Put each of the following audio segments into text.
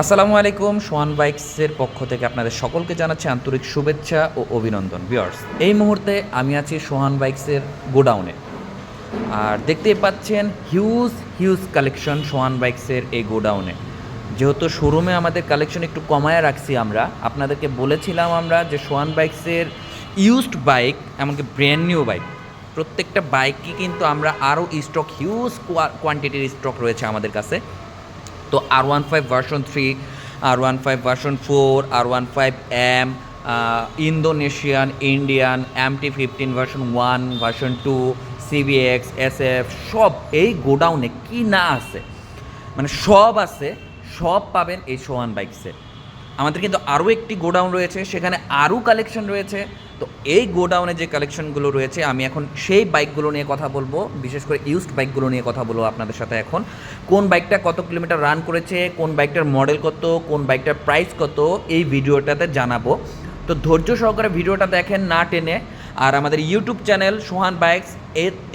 আসসালামু আলাইকুম, সোয়ান বাইকসের পক্ষ থেকে আপনাদের সকলকে জানাচ্ছি আন্তরিক শুভেচ্ছা ও অভিনন্দন। ভিউয়ার্স, এই মুহূর্তে আমি আছি সোহান বাইকসের গোডাউনে। আর দেখতেই পাচ্ছেন হিউজ হিউজ কালেকশন সোহান বাইকসের এই গোডাউনে। যেহেতু শোরুমে আমাদের কালেকশন একটু কমায় রাখছি আমরা, আপনাদেরকে বলেছিলাম আমরা যে সোহান বাইকসের ইউজড বাইক এমনকি ব্র্যান্ড নিউ বাইক প্রত্যেকটা বাইকই কিন্তু আমরা আরও স্টক হিউজ কোয়ান্টিটির স্টক রয়েছে আমাদের কাছে। তো R one five version three R one five version four R one five M Indonesian Indian M T fifteen version one version two CBX S F সব এই গোডাউনে কি না আছে? মানে সব আছে, সব পাবেন এই সোয়ান বাইকসে আমাদের কিন্তু আরও একটি গোডাউন রয়েছে, সেখানে আরও কালেকশন রয়েছে। তো এই গোডাউনে যে কালেকশনগুলো রয়েছে, আমি এখন সেই বাইকগুলো নিয়ে কথা বলব, বিশেষ করে ইউজড বাইকগুলো নিয়ে কথা বলব আপনাদের সাথে এখন। কোন বাইকটা কত কিলোমিটার রান করেছে, কোন বাইকটার মডেল কত, কোন বাইকটার প্রাইস কত, এই ভিডিওটাতে জানাব। তো ধৈর্য সহকারে ভিডিওটা দেখেন না টেনে। আর আমাদের ইউটিউব চ্যানেল সোহান বাইকস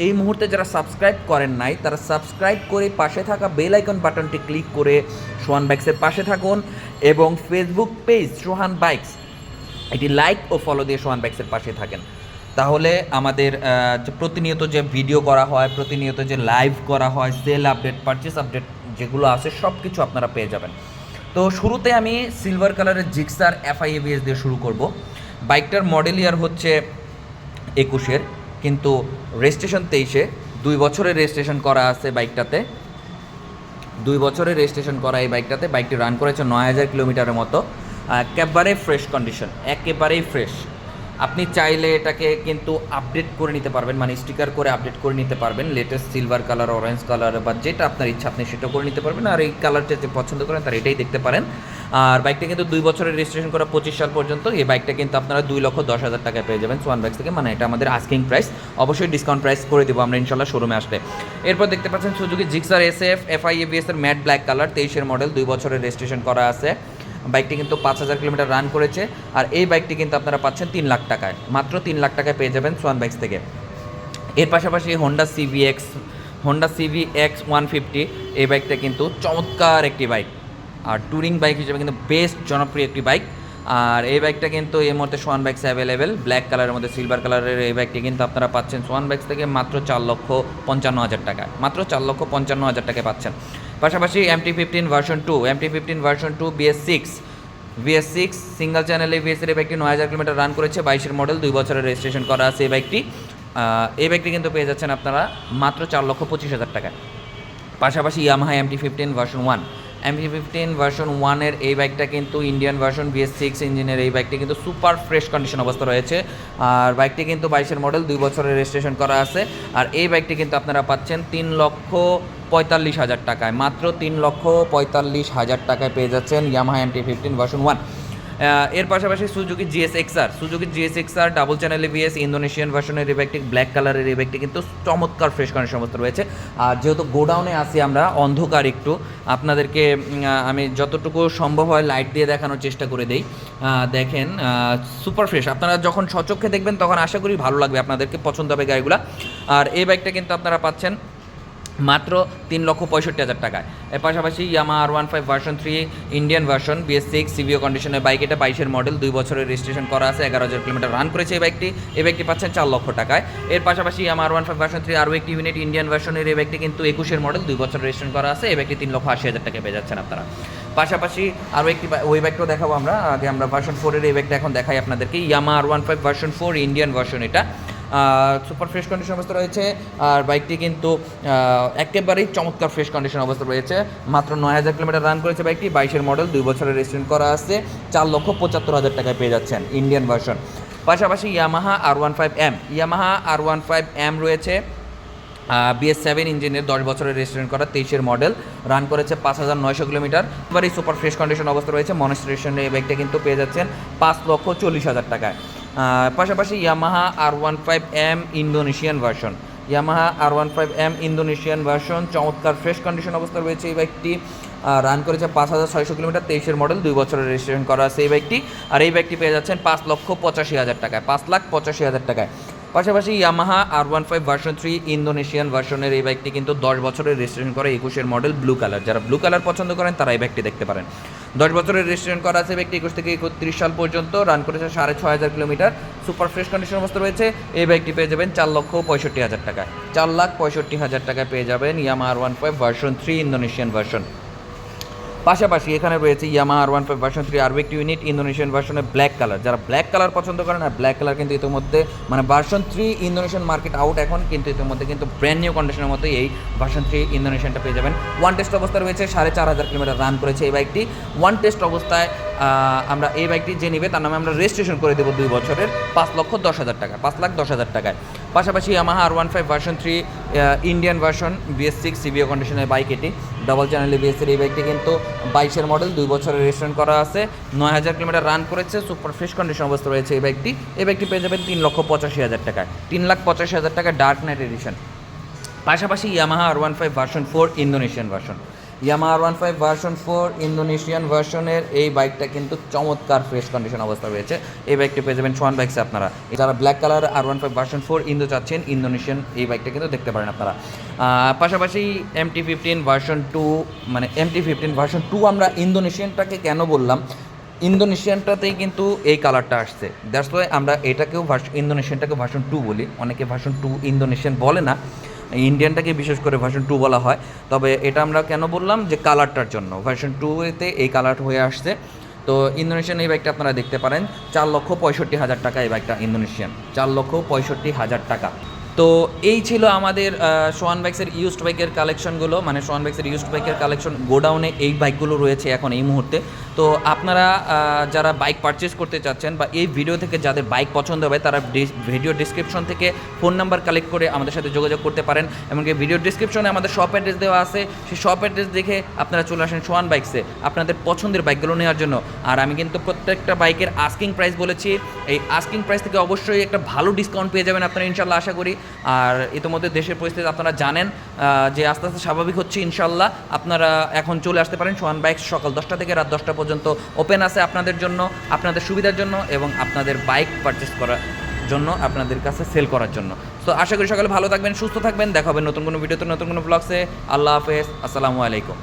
এই মুহূর্তে যারা সাবস্ক্রাইব করেন নাই, তারা সাবস্ক্রাইব করে পাশে থাকা বেল আইকন বাটনটি ক্লিক করে সোহান বাইকসের পাশে থাকুন এবং ফেসবুক পেজ সোহান বাইকস, এটি লাইক ও ফলো দিয়ে সোহান বাইকসের পাশে থাকেন। তাহলে আমাদের যে প্রতিনিয়ত যে ভিডিও করা হয়, প্রতিনিয়ত যে লাইভ করা হয় সেল আপডেট পারচেস আপডেট যেগুলো আছে সব কিছু আপনারা পেয়ে যাবেন। তো শুরুতে আমি সিলভার কালারের জিক্সার এফআইএবিএস দিয়ে শুরু করব। বাইকটার মডেল ইয়ার হচ্ছে একুশের, কিন্তু রেজিস্ট্রেশন তেইশে, দুই বছরের রেজিস্ট্রেশন করা আছে বাইকটাতে। দুই বছরের রেজিস্ট্রেশন করা এই বাইকটাতে, বাইকটি রান করেছে নয় হাজার কিলোমিটারের মতো। একেবারে ফ্রেশ কন্ডিশন, একেবারেই ফ্রেশ। আপনি চাইলে এটাকে কিন্তু আপডেট করে নিতে পারবেন মানে স্টিকার করে আপডেট করে নিতে পারবেন। Latest silver colour, orange colour বা যেটা আপনার ইচ্ছা আপনি সেটা করে নিতে পারবেন। আর এই কালারটা যে পছন্দ করেন, তার এটাই দেখতে পারেন। আর বাইকটা কিন্তু দুই বছরের রেজিস্ট্রেশন করা পঁচিশ সাল পর্যন্ত। এই বাইকটা কিন্তু আপনারা দুই লক্ষ দশ হাজার টাকায় পেয়ে যাবেন সোয়ান বাইক থেকে। মানে এটা আমাদের আস্কিং প্রাইস অবশ্যই ডিসকাউন্ট প্রাইস করে দেবো আমরা, ইনশাল্লাহ শোরুমে আসলে। এরপর দেখতে পাচ্ছেন Suzuki Gixxer S F FI ABS এর ম্যাট ব্ল্যাক কালার তেইশের মডেল দুই বছরের রেজিস্ট্রেশন করা আছে। বাইকটি কিন্তু পাঁচ হাজার কিলোমিটার রান করেছে। আর এই বাইকটি কিন্তু আপনারা পাচ্ছেন তিন লাখ টাকায়। মাত্র তিন লাখ টাকায় পেয়ে যাবেন সোয়ান বাইকস থেকে। এর পাশাপাশি Honda CB X Honda CB X one fifty এই বাইকটা কিন্তু চমৎকার একটি বাইক আর ট্যুরিং বাইক হিসেবে কিন্তু বেস্ট জনপ্রিয় একটি বাইক আর এই বাইকটা কিন্তু এই মুহূর্তে সোয়ান বাইকস অ্যাভেলেবেল ব্ল্যাক কালারের মধ্যে সিলভার কালারের এই বাইকটি কিন্তু আপনারা পাচ্ছেন সোয়ান বাইকস থেকে মাত্র চার লক্ষ পঞ্চান্ন হাজার টাকায় মাত্র চার লক্ষ পঞ্চান্ন হাজার টাকায় পাচ্ছেন। পাশাপাশি MT fifteen version two MT fifteen version two BS six BS six single চ্যানেলে বিএসের এই বাইকটি নয় হাজার কিলোমিটার রান করেছে, বাইশের মডেল দুই বছরের রেজিস্ট্রেশন করা আছে এই বাইকটি এই বাইকটি কিন্তু পেয়ে যাচ্ছেন আপনারা মাত্র চার লক্ষ পঁচিশ হাজার টাকায়। পাশাপাশি Yamaha MT fifteen version one MT fifteen version ওয়ানের এই বাইকটা কিন্তু ইন্ডিয়ান ভার্সন বিএস সিক্স ইঞ্জিনের এই বাইকটি কিন্তু সুপার ফ্রেশ কন্ডিশন অবস্থা রয়েছে। আর বাইকটি কিন্তু বাইশের মডেল দুই বছরের রেজিস্ট্রেশন করা আছে। আর এই বাইকটি কিন্তু আপনারা পাচ্ছেন তিন লক্ষ পঁয়তাল্লিশ হাজার টাকায়। মাত্র তিন লক্ষ পঁয়তাল্লিশ হাজার টাকায় পেয়ে যাচ্ছেন Yamaha MT fifteen version one এর পাশাপাশি Suzuki GS XR Suzuki GS XR double channel ABS Indonesian ভার্সনের এই বাইকটি ব্ল্যাক কালারের এই বাইকটি কিন্তু চমৎকার ফ্রেশ কন্ডিশন সমস্ত রয়েছে। আর যেহেতু গোডাউনে আছি আমরা, অন্ধকার একটু, আপনাদেরকে আমি যতটুকু সম্ভব হয় লাইট দিয়ে দেখানোর চেষ্টা করে দেই। দেখেন সুপার ফ্রেশ আপনারা যখন সচক্ষে দেখবেন, তখন আশা করি ভালো লাগবে আপনাদেরকে পছন্দ হবে গাড়িগুলো। আর এই বাইকটা কিন্তু আপনারা পাচ্ছেন মাত্র তিন লক্ষ পঁয়ষট্টি হাজার টাকায়। এর পাশাপাশি Yamaha R one five version three Indian version BS six CBU কন্ডিশনের বাইক এটা বাইশের মডেল দুই বছরের রেজিস্ট্রেশন করা আছে, এগারো হাজার কিলোমিটার রান করেছে এই বাইকটি এই বাইকটি পাচ্ছেন চার লক্ষ টাকায়। এর পাশাপাশি Yamaha R one five version three আরও একটি ইউনিট ইন্ডিয়ান ভার্সনের এই বাইকটি কিন্তু একুশের মডেল দুই বছর রেজিস্ট্রেশন করা আছে। এই বাইকটি তিন লক্ষ আশি হাজার টাকায় পেয়ে যাচ্ছেন আপনারা। পাশাপাশি আরও একটি ওই বাইকটাও দেখাবো আমরা। আগে আমরা ভার্সন ফোরের এই বাইকটা এখন দেখাই আপনাদেরকে। Yamaha R one five version four Indian version এটা। সুপার ফ্রেশ কন্ডিশন অবস্থা রয়েছে। আর বাইকটি কিন্তু একেবারেই চমৎকার ফ্রেশ কন্ডিশন অবস্থা রয়েছে। মাত্র নয় হাজার কিলোমিটার রান করেছে বাইকটি বাইশের মডেল দুই বছরের রেজিস্ট্রেশন করা আছে। চার লক্ষ পঁচাত্তর হাজার টাকায় পেয়ে যাচ্ছেন ইন্ডিয়ান ভার্সন পাশাপাশি Yamaha R one five M Yamaha R one five M রয়েছে। বিএস সেভেন ইঞ্জিনের দশ বছরের রেজিস্ট্রেশন করা তেইশের মডেল রান করেছে পাঁচ হাজার নয়শো কিলোমিটার এবারই সুপার ফ্রেশ কন্ডিশন অবস্থা রয়েছে। মনস্ট্রেশনে এই বাইকটা কিন্তু পেয়ে যাচ্ছেন পাঁচ লক্ষ চল্লিশ হাজার টাকায়। পাশাপাশি Yamaha R one five M Indonesian version Yamaha R one five M Indonesian version চমৎকার ফ্রেশ কন্ডিশন অবস্থা রয়েছে এই বাইকটি রান করেছে পাঁচ হাজার ছয়শো কিলোমিটার, তেইশের মডেল দুই বছরের রেজিস্ট্রেশন করা আছে এই বাইকটি আর এই বাইকটি পেয়ে যাচ্ছেন পাঁচ লক্ষ পঁচাশি হাজার টাকায়, পাঁচ লাখ পঁচাশি হাজার টাকায়। পাশাপাশি Yamaha R one five version three Indonesian ভার্সনের এই বাইকটি কিন্তু দশ বছরের রেজিস্ট্রেশন করে একুশের মডেল ব্লু কালার যারা ব্লু কালার পছন্দ করেন তারা এই বাইকটি দেখতে পারেন। দশ বছরের রেজিস্ট্রেশন করা আছে ব্যক্তি একুশ থেকে একত্রিশ সাল পর্যন্ত রান করেছে সাড়ে ছয় হাজার কিলোমিটার। সুপার ফ্রেশ কন্ডিশন অবস্থা রয়েছে। এই বাইকটি পেয়ে যাবেন চার লক্ষ পঁয়ষট্টি হাজার টাকায়। চার লাখ পঁয়ষট্টি হাজার টাকায় পেয়ে যাবেন Yamaha R one five version three Indonesian version পাশাপাশি এখানে রয়েছে Yamaha R one five version three আরও একটি ইউনিট ইন্দোনেশিয়ান ভার্সনে ব্ল্যাক কালার যারা ব্ল্যাক কালার পছন্দ করেন আর ব্ল্যাক কালার কিন্তু ইতিমধ্যে মানে version three Indonesian market out এখন, কিন্তু ইতিমধ্যে কিন্তু ব্র্যান্ড নিউ কন্ডিশনের মতো এই ভার্সন থ্রি ইন্দোনেশিয়ানটা পেয়ে যাবেন। ওয়ান টেস্ট অবস্থা রয়েছে, সাড়ে চার হাজার কিলোমিটার রান করেছে এই বাইকটি ওয়ান টেস্ট অবস্থায় আমরা এই বাইকটি যে নিবে, তার নামে আমরা রেজিস্ট্রেশন করে দেবো দুই বছরের পাঁচ লক্ষ দশ হাজার টাকা, পাঁচ লাখ দশ হাজার টাকায়। পাশাপাশি Yamaha R one five version three Indian version BS six CBU কন্ডিশনের বাইক এটি। ডাবল চ্যানেল বিএসের এই বাইকটি কিন্তু বাইশের মডেল, দুই বছরের রেজিস্ট্রেশন করা আছে, নয় হাজার কিলোমিটার রান করেছে, সুপার ফ্রেশ কন্ডিশন অবস্থা রয়েছে এই বাইকটি। এই বাইকটি পেয়ে যাবেন তিন লক্ষ পঁচাশি হাজার টাকায়, তিন লাখ পঁচাশি হাজার টাকা ডার্ক নাইট এডিশন পাশাপাশি Yamaha R one five version four Indonesian version Yamaha R one five version four Indonesian ভার্সনের এই বাইকটা কিন্তু চমৎকার ফ্রেশ কন্ডিশন অবস্থা রয়েছে। এই বাইকটি পেয়ে যাবেন সোয়ান বাইকসে আপনারা। যারা black colour R one five version four Indo চাচ্ছেন ইন্দোনেশিয়ান এই বাইকটা কিন্তু দেখতে পারেন আপনারা। পাশাপাশি M T fifteen version two মানে M T fifteen version two আমরা ইন্দোনেশিয়ানটাকে কেন বললাম? ইন্দোনেশিয়ানটাতেই কিন্তু এই কালারটা আসছে। দ্যাটস ওয়াই আমরা এটাকেও ভার্সন ইন্দোনেশিয়ানটাকে ভার্সন টু বলি। অনেকে ভার্সন টু ইন্দোনেশিয়ান বলে না। ইন্ডিয়ানটাকে বিশেষ করে ভার্সন টু বলা হয়। তবে এটা আমরা কেন বললাম যে কালারটার জন্য। ভার্সন টু এতে এই কালার হয়ে আসছে। তো ইন্দোনেশিয়ান এই বাইকটা আপনারা দেখতে পারেন। চার লক্ষ পঁয়ষট্টি হাজার টাকা এই বাইকটা ইন্দোনেশিয়ান। চার লক্ষ পঁয়ষট্টি হাজার টাকা। তো এই ছিল আমাদের সোয়ান বাইক্সের ইউজড বাইকের কালেকশনগুলো মানে সোয়ান বাইক্সের ইউজড বাইকের কালেকশন গোডাউনে এই বাইকগুলো রয়েছে এখন এই মুহূর্তে। তো আপনারা যারা বাইক পারচেস করতে চাচ্ছেন বা এই ভিডিও থেকে যাদের বাইক পছন্দ হবে, তারা ভিডিও ডিসক্রিপশন থেকে ফোন নাম্বার কালেক্ট করে আমাদের সাথে যোগাযোগ করতে পারেন। এমনকি ভিডিও ডিসক্রিপশনে আমাদের শপ অ্যাড্রেস দেওয়া আছে। সেই শপ অ্যাড্রেস দেখে আপনারা চলে আসেন সোয়ান বাইকসে আপনাদের পছন্দের বাইকগুলো নেওয়ার জন্য। আর আমি কিন্তু প্রত্যেকটা বাইকের আস্কিং প্রাইস বলেছি। এই আস্কিং প্রাইস থেকে অবশ্যই একটা ভালো ডিসকাউন্ট পেয়ে যাবেন আপনারা ইনশাল্লাহ আশা করি। আর ইতিমধ্যে দেশের পরিস্থিতি আপনারা জানেন যে আস্তে আস্তে স্বাভাবিক হচ্ছে ইনশাল্লাহ আপনারা এখন চলে আসতে পারেন সোহান বাইক সকাল দশটা থেকে রাত দশটা পর্যন্ত ওপেন আছে আপনাদের জন্য, আপনাদের সুবিধার জন্য এবং আপনাদের বাইক পারচেস করার জন্য, আপনাদের কাছে সেল করার জন্য। তো আশা করি সকালে ভালো থাকবেন, সুস্থ থাকবেন, দেখা হবে নতুন কোনো ভিডিওতে নতুন কোনো ব্লগসে আল্লাহ হাফেজ, আসসালামু আলাইকুম।